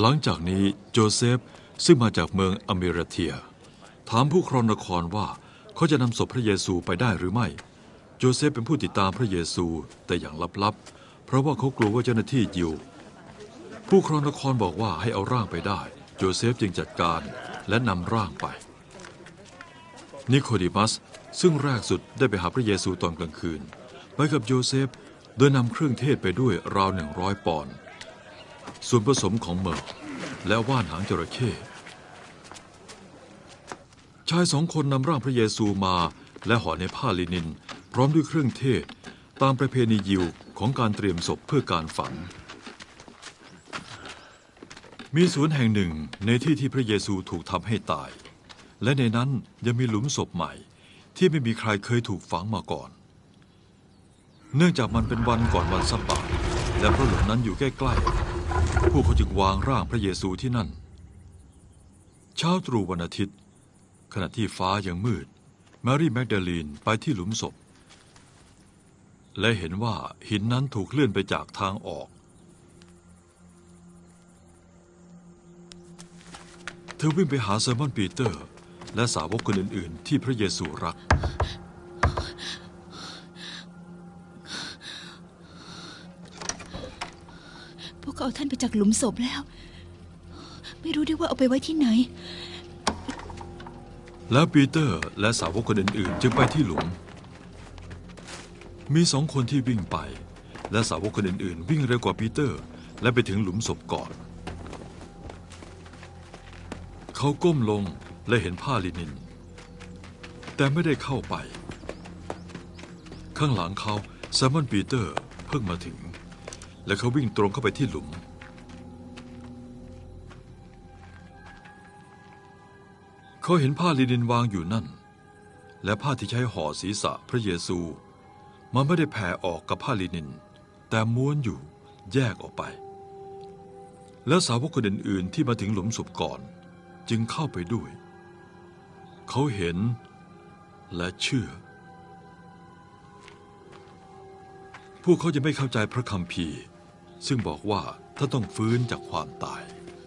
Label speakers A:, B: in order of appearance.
A: หลังจากนี้โจเซฟซึ่งมาจากเมืองอเมราเทีย ถามผู้ครองนครว่าเขาจะนำศพพระเยซูไปได้หรือไม่ โจเซฟเป็นผู้ติดตามพระเยซูแต่อย่างลับๆ เพราะว่าเขากลัวว่าเจ้าหน้าที่ยิว ผู้ครองนครบอกว่าให้เอาร่างไปได้ โจเซฟจึงจัดการและนำร่างไป นิโคดิมัสซึ่งแรกสุดได้ไปหาพระเยซูตอนกลางคืน ไปกับโยเซฟโดยนำเครื่องเทศไปด้วยราวหนึ่งร้อยปอนด์ ส่วนผสมของเมอร์และว่านหางจระเข้ชายสองคนนำร่างพระเยซูมาและห่อในผ้าลินิน พร้อมด้วยเครื่องเทศ ตามประเพณียิวของการเตรียมศพเพื่อการฝัง มีสวนแห่งหนึ่งในที่ที่พระเยซูถูกทำให้ตาย และในนั้นยังมีหลุมศพใหม่ ที่ไม่มีใครเคยถูกฝังมาก่อน เนื่องจากมันเป็นวันก่อนวันสับบาตและพระหลุมนั้นอยู่ใกล้ๆ พวกเขาจึงวางร่างพระเยซูที่นั่น เช้าตรู่วันอาทิตย์ ขณะที่ฟ้ายังมืด แมรี่แมกดาลีนไปที่หลุมศพ และเห็นว่าหินนั้นถูกเลื่อนไปจากทางออก เธอวิ่งไปหาไซมอนปีเตอร์ และสาวกคนอื่น ๆ ที่พระเยซูรัก
B: วกเขาเอาท่านไปจากหลุมศพแล้ว ไม่รู้ด้วยว่าเอาไปไว้ที่ไหน
A: แล้วปีเตอร์และสาวกคนอื่นๆ จึงไปที่หลุม มีสองคนที่วิ่งไป และสาวกคนอื่นๆ วิ่งเร็วกว่าปีเตอร์ และไปถึงหลุมศพก่อน เขาก้มลงและเห็นผ้าลินิน แต่ไม่ได้เข้าไป ข้างหลังเขาแซมมอนปีเตอร์เพิ่งมาถึง และเขาวิ่งตรงเข้าไปที่หลุม เขาเห็นผ้าลินินวางอยู่นั่น และผ้าที่ใช้ห่อศีรษะพระเยซู มันไม่ได้แผ่ออกกับผ้าลินิน แต่ม้วนอยู่แยกออกไป แล้วสาวกคนอื่นๆที่มาถึงหลุมศพก่อน จึงเข้าไปด้วย เขาเห็นและเชื่อพวกเขาจะไม่เข้าใจพระคัมภีร์ ซึ่งบอกว่าถ้าต้องฟื้นจากความตาย